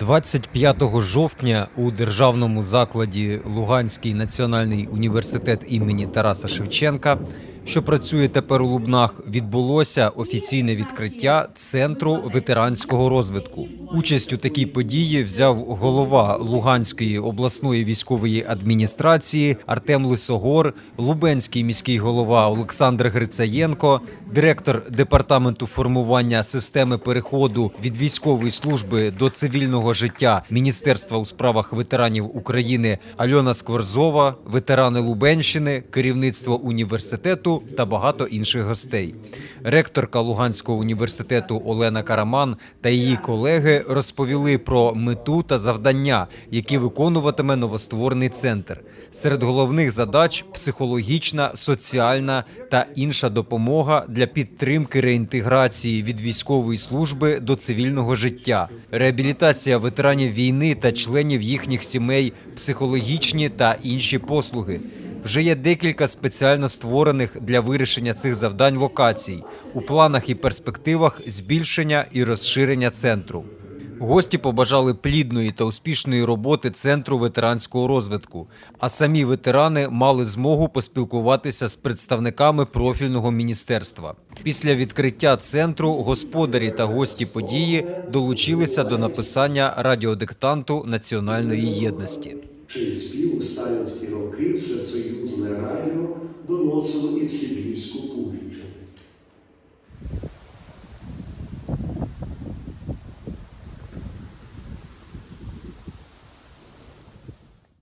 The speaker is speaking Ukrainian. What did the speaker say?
25 жовтня у державному закладі Луганський національний університет імені Тараса Шевченка, що працює тепер у Лубнах, відбулося офіційне відкриття центру ветеранського розвитку. Участь у такій події взяв голова Луганської обласної військової адміністрації Артем Лисогор, Лубенський міський голова Олександр Грицаєнко, директор департаменту формування системи переходу від військової служби до цивільного життя Міністерства у справах ветеранів України Альона Скворзова, ветерани Лубенщини, керівництво університету та багато інших гостей. Ректорка Луганського університету Олена Караман та її колеги розповіли про мету та завдання, які виконуватиме новостворений центр. Серед головних задач психологічна, соціальна та інша допомога для підтримки реінтеграції від військової служби до цивільного життя, реабілітація ветеранів війни та членів їхніх сімей, психологічні та інші послуги. Вже є декілька спеціально створених для вирішення цих завдань локацій у планах і перспективах збільшення і розширення центру. Гості побажали плідної та успішної роботи центру ветеранського розвитку. А самі ветерани мали змогу поспілкуватися з представниками профільного міністерства. Після відкриття центру господарі та гості події долучилися до написання радіодиктанту національної єдності. Чий спів сталінські роки всесоюзне радіо доносило і в Сибірську.